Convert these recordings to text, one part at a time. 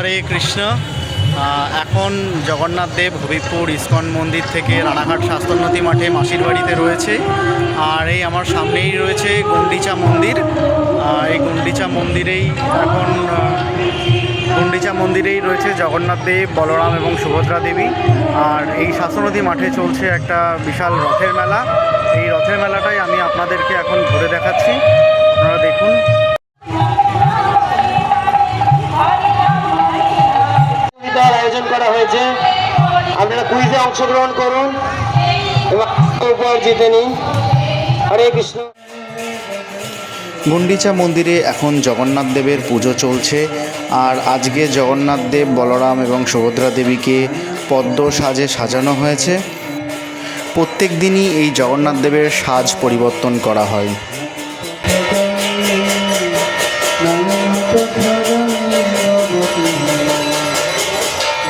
হরে কৃষ্ণ। এখন জগন্নাথ দেব হবিবপুর ইস্কন মন্দির থেকে রানাঘাট শাস্তোন্নতি মাঠে মাসির বাড়িতে রয়েছে। আর এই আমার সামনেই রয়েছে গন্ডিচা মন্দির। এই গন্ডিচা মন্দিরেই এখন গুন্ডিচা মন্দিরেই রয়েছে জগন্নাথ দেব, বলরাম এবং সুভদ্রা দেবী। আর এই শাস্তনদী মাঠে চলছে একটা বিশাল রথের মেলা। এই রথের মেলাটাই আমি আপনাদেরকে এখন ঘুরে দেখাচ্ছি। আপনারা দেখুন। প্রতিযোগিতার আয়োজন করা হয়েছে। আপনারা কুইজে অংশগ্রহণ করুন এবং জিতে নিন। হরে কৃষ্ণ। গুন্ডিচা মন্দিরে এখন জগন্নাথ দেবের পুজো চলছে। আর আজকে জগন্নাথ দেব, বলরাম এবং সুভদ্রা দেবীকে পদ্ম সাজে সাজানো হয়েছে। প্রত্যেক দিনই এই জগন্নাথ দেবের সাজ পরিবর্তন করা হয়।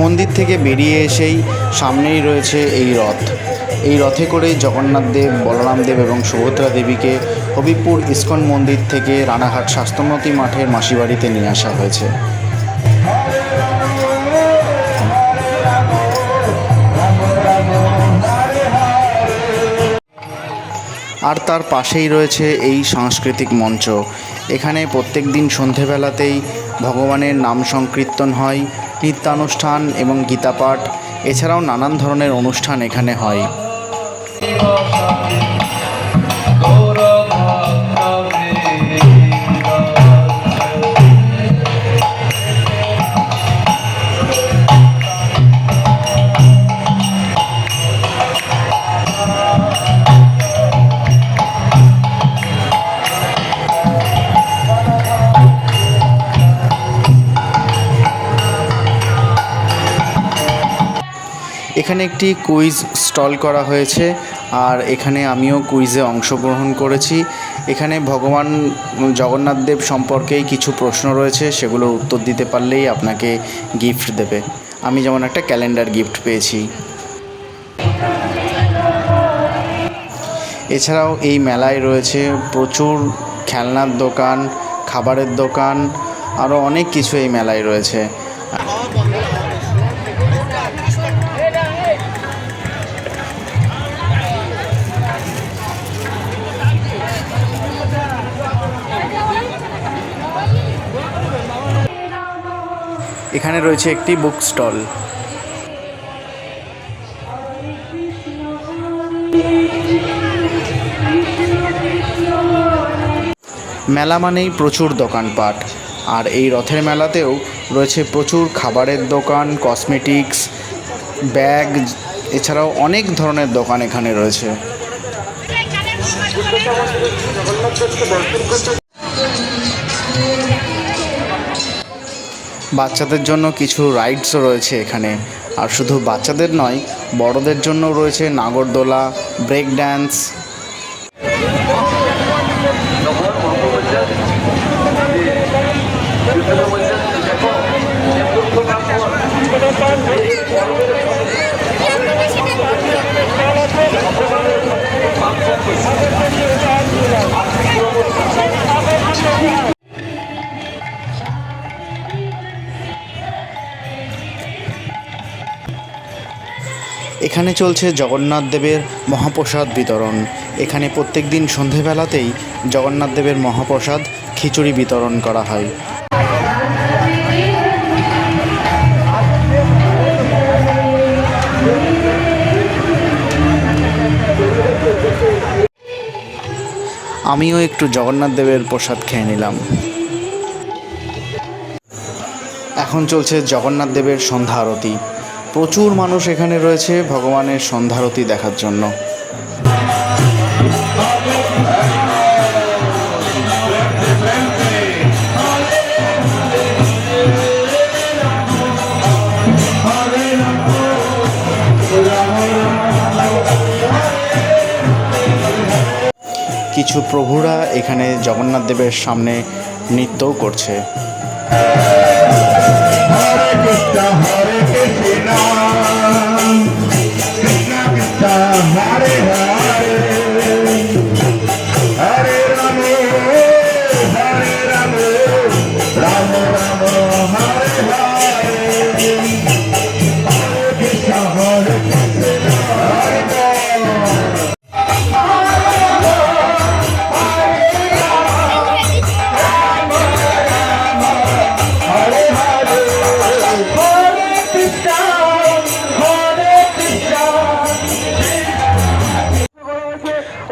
মন্দির থেকে বেরিয়ে এসেই সামনেই রয়েছে এই রথ। এই রথে করে জগন্নাথ দেব, বলরাম দেব এবং সুভদ্রা দেবীকে হবিপুর ইস্কন মন্দির থেকে রানাঘাট স্বাস্থ্যমতী মাঠের মাসিবাড়িতে নিয়ে আসা হয়েছে। আর তার পাশেই রয়েছে এই সাংস্কৃতিক মঞ্চ। এখানে প্রত্যেক দিন সন্ধেবেলাতেই ভগবানের নাম সংকীর্তন হয় নৃত্যানুষ্ঠান এবং গীতাপাঠ এছাড়াও নানান ধরনের অনুষ্ঠান এখানে হয়। এখানে একটি কুইজ স্টল করা হয়েছে আর এখানে আমিও কুইজে অংশগ্রহণ করেছি। এখানে ভগবান জগন্নাথ দেব সম্পর্কেই কিছু প্রশ্ন রয়েছে সেগুলোর উত্তর দিতে পারলেই আপনাকে গিফট দেবে। আমি যেমন একটা ক্যালেন্ডার গিফট পেয়েছি। এছাড়াও এই মেলায় রয়েছে প্রচুর খেলনার দোকান, খাবারের দোকান, আরও অনেক কিছু এই মেলায় রয়েছে। এখানে রয়েছে একটি বুক স্টল। মেলা মানেই প্রচুর দোকানপাট, আর এই রথের মেলাতেও রয়েছে প্রচুর খাবারের দোকান কসমেটিক্স ব্যাগ এছাড়াও অনেক ধরনের দোকান এখানে রয়েছে। বাচ্চাদের জন্য কিছু রাইডসও রয়েছে এখানে। আর শুধু বাচ্চাদের নয়, বড়দের জন্য রয়েছে নাগরদোলা ব্রেক ড্যান্স এখানে চলছে জগন্নাথ দেবের মহাপ্রসাদ বিতরণ। এখানে প্রত্যেক দিন সন্ধেবেলাতেই জগন্নাথ দেবের মহাপ্রসাদ খিচুড়ি বিতরণ করা হয়। আমিও একটু জগন্নাথ দেবের প্রসাদ খেয়ে নিলাম। এখন চলছে জগন্নাথ দেবের সন্ধ্যা আরতি। প্রচুর মানুষ এখানে রয়েছে ভগবানের সন্ধ্যা আরতি দেখার জন্য। কিছু প্রভুরা এখানে জগন্নাথ দেবের সামনে নৃত্যও করছে। Hare Krishna, Hare Krishna, Krishna, Hare Hare, Hare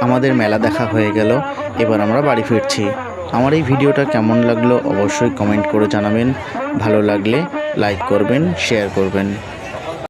আমাদের মেলা দেখা হয়ে গেল। এবার আমরা বাড়ি ফিরছি। আমার এই ভিডিওটা কেমন লাগল অবশ্যই কমেন্ট করে জানাবেন। ভালো লাগলে লাইক করবেন, শেয়ার করবেন।